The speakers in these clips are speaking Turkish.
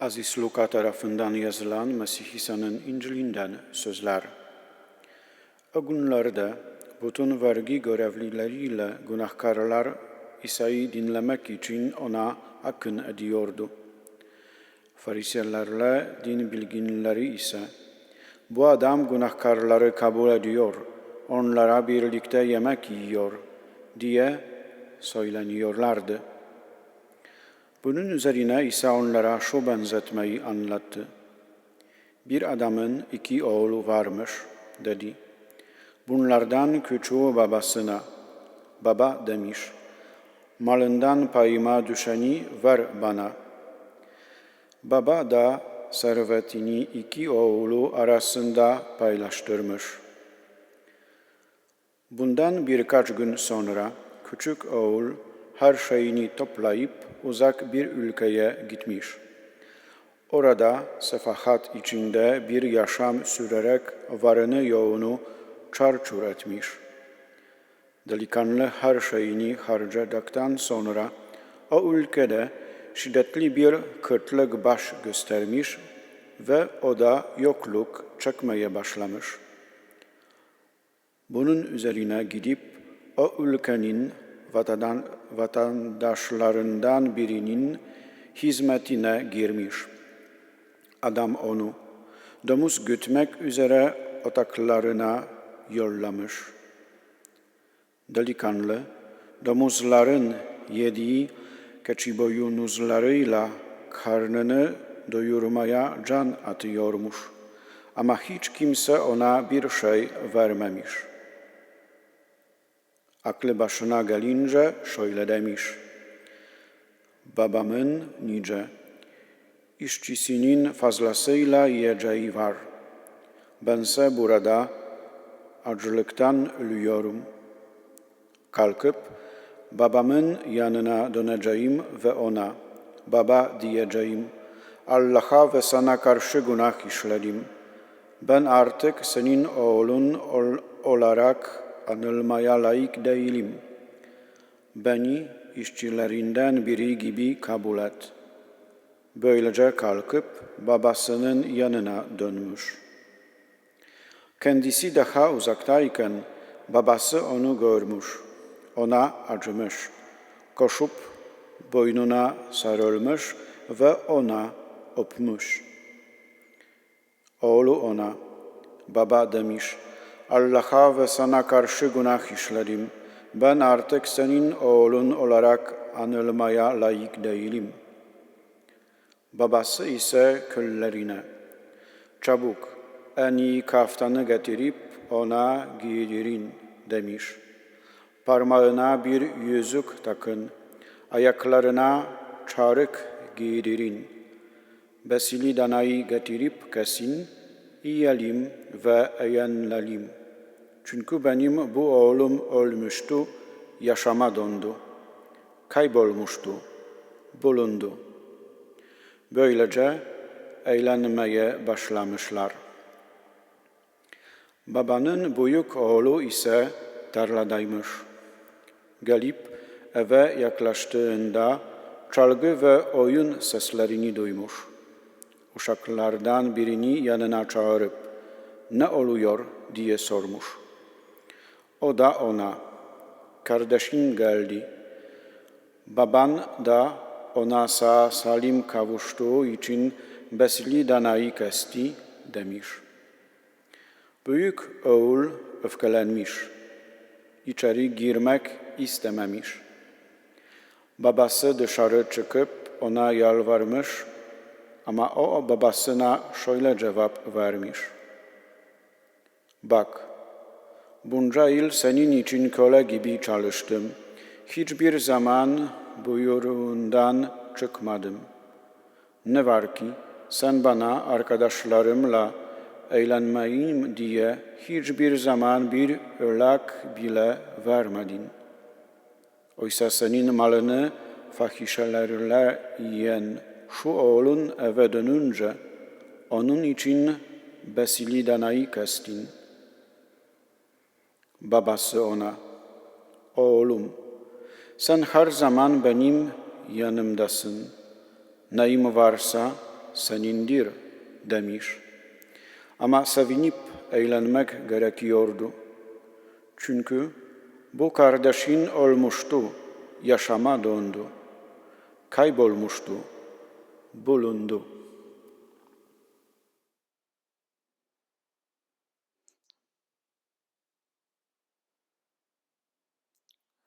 Aziz Luka tarafından yazılan Mesih İsa'nın İncil'inden sözler. O günlerde bütün vergi görevlileriyle günahkarlar İsa'yı dinlemek için ona akın ediyordu. Fariselerle din bilginleri ise bu adam günahkarları kabul ediyor, onlara birlikte yemek yiyor diye söyleniyorlardı. Bunun üzerine İsa onlara şu benzetmeyi anlattı. Bir adamın iki oğlu varmış dedi. Bunlardan küçüğü babasına, baba demiş, malından payıma düşeni ver bana. Baba da servetini iki oğlu arasında paylaştırmış. Bundan birkaç gün sonra küçük oğul her şeyini toplayıp uzak bir ülkeye gitmiş. Orada sefahat içinde bir yaşam sürerek varını yoğunu çarçur etmiş. Delikanlı her şeyini harcadıktan sonra o ülkede şiddetli bir kıtlık baş göstermiş ve o da yokluk çekmeye başlamış. Bunun üzerine gidip o ülkenin vatandaşlarından birinin hizmetine girmiş. Adam onu domuz gütmek üzere otaklarına yollamış. Delikanlı, domuzların yediği keçi boyunuzlarıyla karnını doyurmaya can atıyormuş. Ama hiç kimse ona bir şey vermemiş. Aklı başına gelince şöyle demiş. Babamın nice, işçisinin fazlasıyla yiyeceği var. Bense burada acılıktan ölüyorum. Kalkıp babamın yanına döneceğim ve ona, baba diyeceğim, Allah'a ve sana karşı günah işledim. Ben artık senin oğlun ol olarak anılmaya layık değilim. Beni işçilerinden biri gibi kabul et. Böylece kalkıp babasının yanına dönmüş. Kendisi daha uzaktayken babası onu görmüş, ona acımış. Koşup boynuna sarılmış ve ona öpmüş. Oğlu ona, baba demiş, Allah'a ve sana karşı günah işledim. Ben artık senin oğlun olarak anılmaya layık değilim. Babası ise küllerine, çabuk en iyi kaftanı getirip ona giydirin demiş. Parmağına bir yüzük takın, ayaklarına çarık giydirin. Besili danayı getirip kesin, yiyelim ve eğlenelim. Çünkü benim bu oğlum ölmüştü, yaşama döndü. Kaybolmuştu, bulundu. Böylece eğlenmeye başlamışlar. Babanın büyük oğlu ise tarladaymış. Gelip eve yaklaştığında çalgı ve oyun seslerini duymuş. Uşaklardan birini yanına çağırıp ne oluyor diye sormuş. O da ona kardeşin geldi. Baban da ona sağ salim kavuştuğu için besli danayı kesti demiş. Büyük oğul öfkelenmiş. İçeri girmek istememiş. Babası dışarı çıkıp ona yalvarmış ama o babasına şöyle cevap vermiş. Bak, bunca yıl senin için köle gibi çalıştım. Hiçbir zaman buyruğundan çıkmadım. Ne var ki sen bana arkadaşlarımla eğlenmeyim diye hiçbir zaman bir ölak bile vermedin. Oysa senin malını fahişelerle yiyen şu oğlun eve dönünce onun için besili danayı kestin. Babası ona, oğlum sen her zaman benim yanımdasın. Neyim varsa senindir demiş. Ama sevinip eğlenmek gerekiyordu. Çünkü bu kardeşin ölmüştü, yaşama döndü. Kaybolmuştu, bulundu.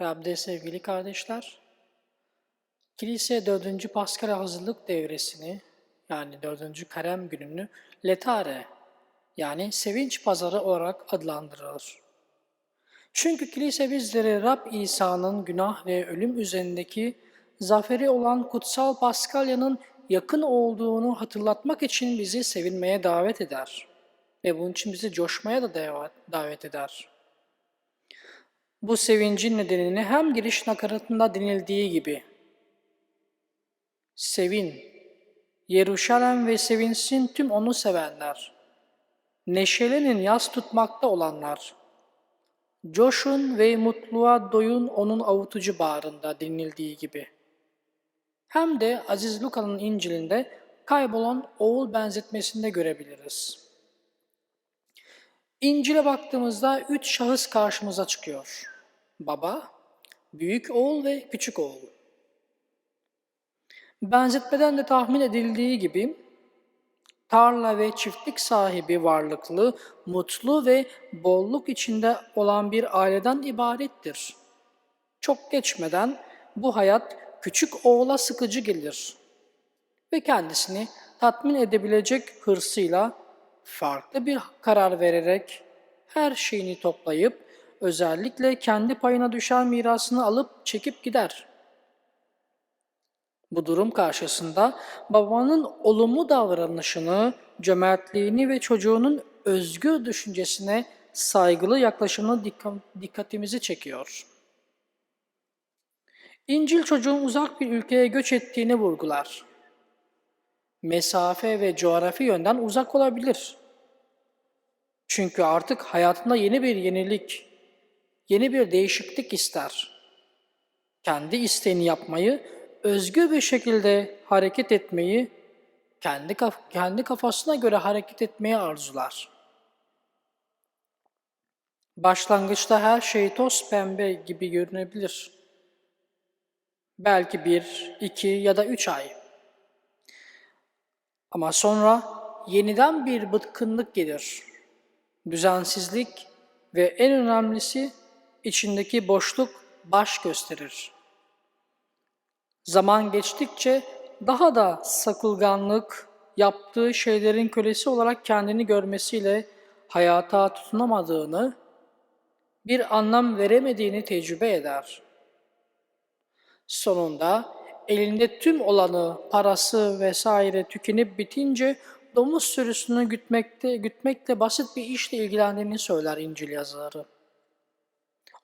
Rab'de sevgili kardeşler, kilise 4. Paskal hazırlık devresini yani 4. Karem gününü letare yani sevinç pazarı olarak adlandırılır. Çünkü kilise bizleri Rab İsa'nın günah ve ölüm üzerindeki zaferi olan kutsal Paskalya'nın yakın olduğunu hatırlatmak için bizi sevinmeye davet eder. Ve bunun için bizi coşmaya da davet- eder. Bu sevincin nedenini hem giriş nakaratında denildiği gibi Sevin, Yeruşalem ve sevinsin tüm onu sevenler. Neşelenin yas tutmakta olanlar. Coşun ve mutluluğa doyun onun avutucu bağrında denildiği gibi. Hem de Aziz Luka'nın İncil'inde kaybolan oğul benzetmesinde görebiliriz. İncil'e baktığımızda üç şahıs karşımıza çıkıyor. Baba, büyük oğul ve küçük oğul. Benzetmeden de tahmin edildiği gibi tarla ve çiftlik sahibi varlıklı, mutlu ve bolluk içinde olan bir aileden ibarettir. Çok geçmeden bu hayat küçük oğula sıkıcı gelir ve kendisini tatmin edebilecek hırsıyla farklı bir karar vererek her şeyini toplayıp özellikle kendi payına düşen mirasını alıp çekip gider. Bu durum karşısında babanın olumlu davranışını, cömertliğini ve çocuğunun özgür düşüncesine saygılı yaklaşımını dikka- dikkatimizi çekiyor. İncil çocuğun uzak bir ülkeye göç ettiğini vurgular. Mesafe ve coğrafi yönden uzak olabilir. Çünkü artık hayatında yeni bir yenilik, yeni bir değişiklik ister. Kendi isteğini yapmayı, özgür bir şekilde hareket etmeyi, kendi kaf- kendi kafasına göre hareket etmeyi arzular. Başlangıçta her şey toz pembe gibi görünebilir. Belki bir, iki ya da üç ay. Ama sonra yeniden bir bıkkınlık gelir. Düzensizlik ve en önemlisi içindeki boşluk baş gösterir. Zaman geçtikçe daha da sakılganlık, yaptığı şeylerin kölesi olarak kendini görmesiyle hayata tutunamadığını, bir anlam veremediğini tecrübe eder. Sonunda elinde tüm olanı, parası vesaire tükenip bitince domuz sürüsünü gütmekte, gütmekle basit bir işle ilgilendiğini söyler İncil yazarı.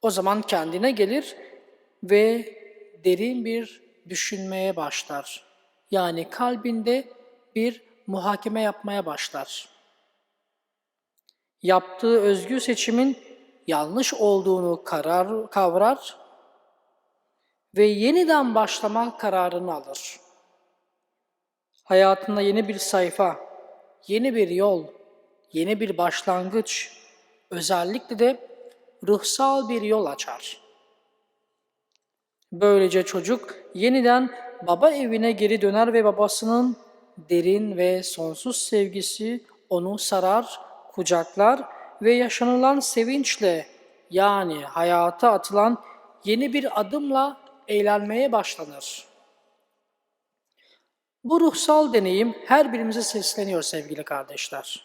O zaman kendine gelir ve derin bir düşünmeye başlar. Yani kalbinde bir muhakeme yapmaya başlar. Yaptığı özgür seçimin yanlış olduğunu karar kavrar ve yeniden başlama kararını alır. Hayatında yeni bir sayfa, yeni bir yol, yeni bir başlangıç, özellikle de ruhsal bir yol açar. Böylece çocuk yeniden baba evine geri döner ve babasının derin ve sonsuz sevgisi onu sarar, kucaklar ve yaşanılan sevinçle yani hayata atılan yeni bir adımla eğlenmeye başlanır. Bu ruhsal deneyim her birimize sesleniyor sevgili kardeşler.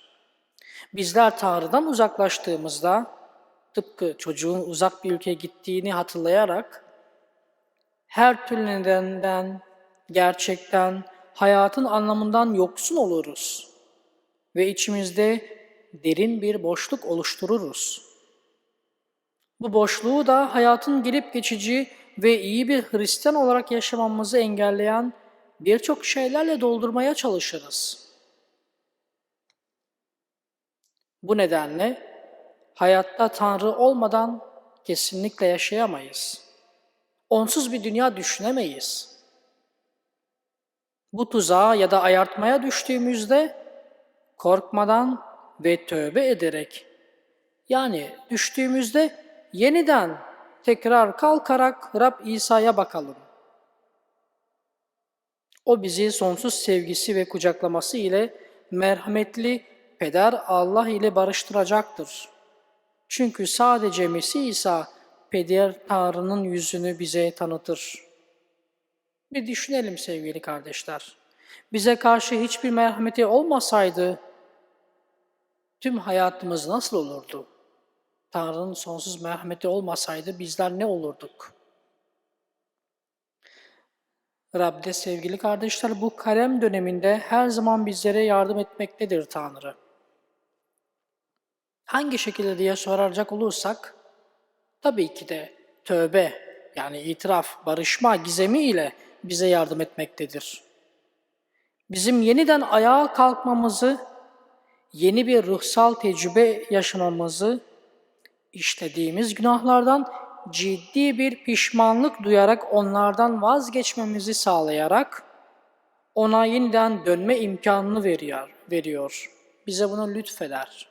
Bizler Tanrı'dan uzaklaştığımızda tıpkı çocuğun uzak bir ülkeye gittiğini hatırlayarak her türlü nedenden, gerçekten, hayatın anlamından yoksun oluruz ve içimizde derin bir boşluk oluştururuz. Bu boşluğu da hayatın gelip geçici ve iyi bir Hristiyan olarak yaşamamızı engelleyen birçok şeylerle doldurmaya çalışırız. Bu nedenle hayatta Tanrı olmadan kesinlikle yaşayamayız. Onsuz bir dünya düşünemeyiz. Bu tuzağa ya da ayartmaya düştüğümüzde korkmadan ve tövbe ederek yani düştüğümüzde yeniden tekrar kalkarak Rab İsa'ya bakalım. O bizi sonsuz sevgisi ve kucaklaması ile merhametli Peder Allah ile barıştıracaktır. Çünkü sadece Mesih İsa Peder Tanrı'nın yüzünü bize tanıtır. Bir düşünelim sevgili kardeşler. Bize karşı hiçbir merhameti olmasaydı tüm hayatımız nasıl olurdu? Tanrı'nın sonsuz merhameti olmasaydı bizler ne olurduk? Rab'de sevgili kardeşler bu karem döneminde her zaman bizlere yardım etmektedir Tanrı. Hangi şekilde diye soracak olursak, tabii ki de tövbe yani itiraf, barışma gizemi ile bize yardım etmektedir. Bizim yeniden ayağa kalkmamızı, yeni bir ruhsal tecrübe yaşamamızı, işlediğimiz günahlardan ciddi bir pişmanlık duyarak onlardan vazgeçmemizi sağlayarak ona yeniden dönme imkanını veriyor, veriyor. Bize bunu lütfeder.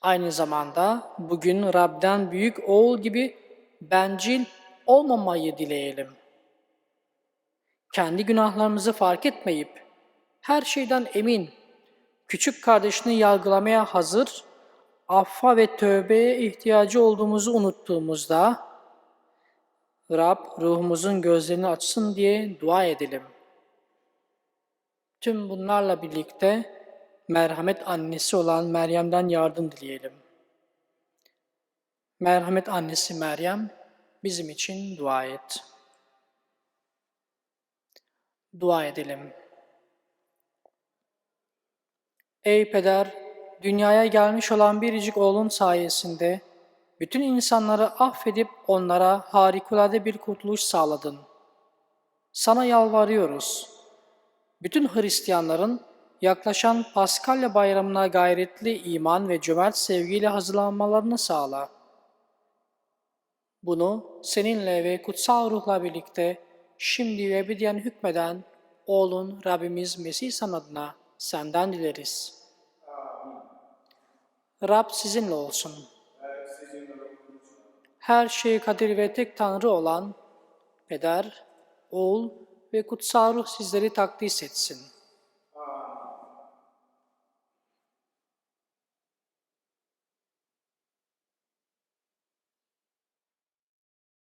Aynı zamanda bugün Rab'den büyük oğul gibi bencil olmamayı dileyelim. Kendi günahlarımızı fark etmeyip her şeyden emin, küçük kardeşini yargılamaya hazır, affa ve tövbeye ihtiyacı olduğumuzu unuttuğumuzda Rab ruhumuzun gözlerini açsın diye dua edelim. Tüm bunlarla birlikte merhamet annesi olan Meryem'den yardım dileyelim. Merhamet annesi Meryem bizim için dua et. Dua edelim. Ey Peder, dünyaya gelmiş olan biricik oğlun sayesinde bütün insanları affedip onlara harikulade bir kurtuluş sağladın. Sana yalvarıyoruz. Bütün Hristiyanların yaklaşan Paskalya bayramına gayretli iman ve cömert sevgiyle hazırlanmalarını sağla. Bunu seninle ve kutsal ruhla birlikte şimdi ve ebediyen hükmeden oğlun Rabbimiz Mesih adına senden dileriz. Rab sizinle olsun. Her şeyi kadir ve tek Tanrı olan Peder, Oğul ve Kutsal Ruh sizleri takdis etsin.